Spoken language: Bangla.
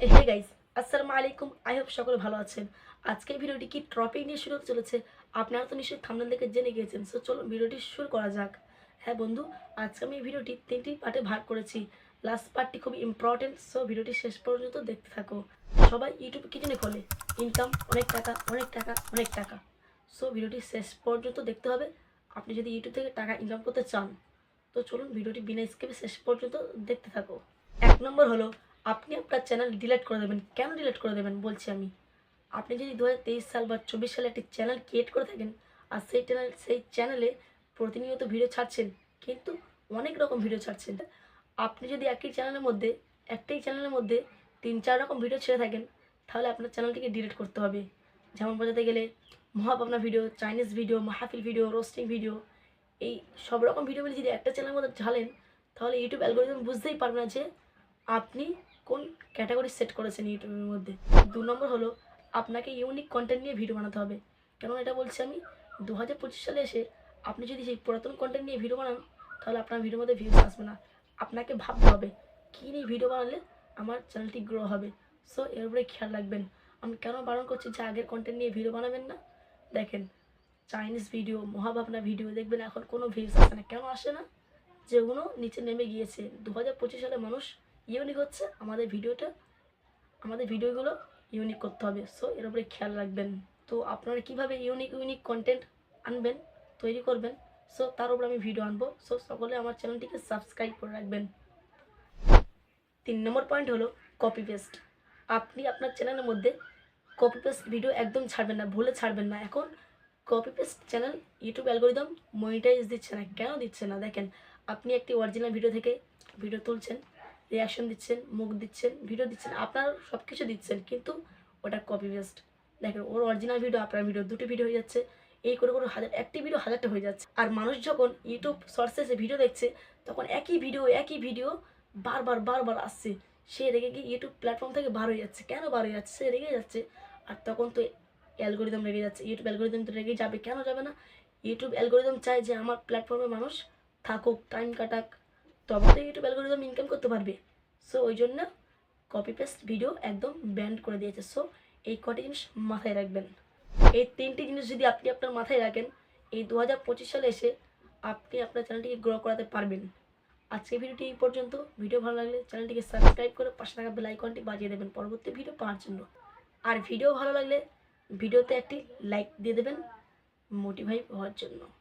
হে গাইস আসসালামু আলাইকুম আই হোপ সকলে ভালো আছেন। আজকের ভিডিওটি কি টপিক নিয়ে শুরু চলেছে, আপনারা তো নিশ্চয়ই থামনেল দেখে জেনে গিয়েছেন। সো চলো ভিডিওটি শুরু করা যাক। হ্যাঁ বন্ধু, আজকে আমি এই ভিডিওটি তিনটি পার্টে ভাগ করেছি। লাস্ট পার্টটি খুব ইম্পর্টেন্ট সো ভিডিওটি শেষ পর্যন্ত দেখতে থাকো। সবাই ইউটিউব কি জন্য খোলে ইনকাম অনেক টাকা অনেক টাকা অনেক টাকা। সো ভিডিওটি শেষ পর্যন্ত দেখতে হবে। আপনি যদি ইউটিউব থেকে টাকা ইনকাম করতে চান, তো চলুন ভিডিওটি বিনা স্কেপে শেষ পর্যন্ত দেখতে থাকো। এক নম্বর হলো আপনি আপনার চ্যানেল ডিলেট করে দেবেন। কেন ডিলেট করে দেবেন বলছি আমি? আপনি যদি দু হাজার তেইশ সাল বা চব্বিশ সালে একটি চ্যানেল ক্রিয়েট করে থাকেন, আর সেই চ্যানেল সেই চ্যানেলে প্রতিনিয়ত ভিডিও ছাড়ছেন, কিন্তু অনেক রকম ভিডিও ছাড়ছেন। আপনি যদি একই চ্যানেলের মধ্যে, একটাই চ্যানেলের মধ্যে তিন চার রকম ভিডিও ছেড়ে থাকেন, তাহলে আপনার চ্যানেলটিকে ডিলিট করতে হবে। যেমন বোঝাতে গেলে মহাপাবনা ভিডিও চাইনিজ ভিডিও মাহফিল ভিডিও রোস্টিং ভিডিও এই সব রকম ভিডিওগুলি যদি একটা চ্যানেলের মধ্যে ঝালেন তাহলে ইউটিউব অ্যালগোরিদম বুঝতেই পারবে না যে আপনি ক্যাটাগরি সেট করেছেন ইউটিউবের মধ্যে। দু নম্বর হলো, আপনাকে ইউনিক কন্টেন্ট নিয়ে ভিডিও বানাতে হবে। কেন এটা বলছি আমি দু হাজার পঁচিশ সালে এসে আপনি যদি সেই পুরাতন কন্টেন্ট নিয়ে ভিডিও বানান, তাহলে আপনার ভিডিওর মধ্যে ভিউজ আসবে না। আপনাকে ভাবতে হবে, কী নিয়ে ভিডিও বানালে আমার চ্যানেলটি গ্রো হবে। সো এর উপরে খেয়াল রাখবেন। আমি কেন বারণ করছি যে আগের কন্টেন্ট নিয়ে ভিডিও বানাবেন না? দেখেন চাইনিজ ভিডিও মহাভাবনা ভিডিও দেখবেন এখন কোনো ভিউজ আসে না। কেন আসে না? যেগুলো নিচে নেমে গিয়েছে। দু হাজার পঁচিশ সালে মানুষ ইউনিক হচ্ছে, আমাদের ভিডিওটা, আমাদের ভিডিওগুলো ইউনিক করতে হবে। সো এর উপরে খেয়াল রাখবেন। তো আপনারা কীভাবে ইউনিক ইউনিক কন্টেন্ট আনবেন, তৈরি করবেন সো তার উপর আমি ভিডিও আনব। সো সকলে আমার চ্যানেলটিকে সাবস্ক্রাইব করে রাখবেন। তিন নম্বর পয়েন্ট হলো কপি পেস্ট আপনি আপনার চ্যানেলের মধ্যে কপি পেস্ট ভিডিও একদম ছাড়বেন না, ভুলে ছাড়বেন না। এখন copy paste channel YouTube algorithm monetize দিচ্ছে না। কেন দিচ্ছে না? দেখেন, আপনি একটি অরিজিনাল ভিডিও থেকে ভিডিও তুলছেন। রিয়াকশন দিচ্ছেন, মুখ দিচ্ছেন ভিডিও দিচ্ছেন, আপনার সব কিছু দিচ্ছেন, কিন্তু ওটা কপি পেস্ট দেখেন, ওর অরিজিনাল ভিডিও আপনার ভিডিও দুটো ভিডিও হয়ে যাচ্ছে। এই করে করে হাজার, একটি ভিডিও হাজারটা হয়ে যাচ্ছে। আর মানুষ যখন ইউটিউব সোর্সেসে ভিডিও দেখছে, তখন একই ভিডিও একই ভিডিও বারবার বারবার আসছে। সে রেগে গিয়ে ইউটিউব প্ল্যাটফর্ম থেকে বার হয়ে যাচ্ছে। কেন বার হয়ে যাচ্ছে? সে রেগে যাচ্ছে। আর তখন তো অ্যালগোরিদম রেগে যাচ্ছে। ইউটিউব অ্যালগোরিদম তো রেগে যাবে। কেন যাবে না? ইউটিউব অ্যালগোরিদম চায় যে আমার প্ল্যাটফর্মে মানুষ থাকুক টাইম কাটাক। তবে তো ইউটিউব অ্যালগোরিদম ইনকাম করতে পারবে। সো ওই জন্য কপি পেস্ট ভিডিও একদম ব্যান্ড করে দিয়েছে। সো এই কটি জিনিস মাথায় রাখবেন। এই তিনটি জিনিস যদি আপনি আপনার মাথায় রাখেন, এই দু হাজার পঁচিশ সালে এসে আপনি আপনার চ্যানেলটিকে গ্রো করাতে পারবেন। আজকে ভিডিওটি এই পর্যন্ত। ভিডিও ভালো লাগলে চ্যানেলটিকে সাবস্ক্রাইব করে পাশে থাকা বেল আইকনটি বাজিয়ে দেবেন পরবর্তী ভিডিও পাওয়ার জন্য। আর ভিডিও ভালো লাগলে ভিডিওতে একটি লাইক দিয়ে দেবেন মোটিভাইভ হওয়ার জন্য।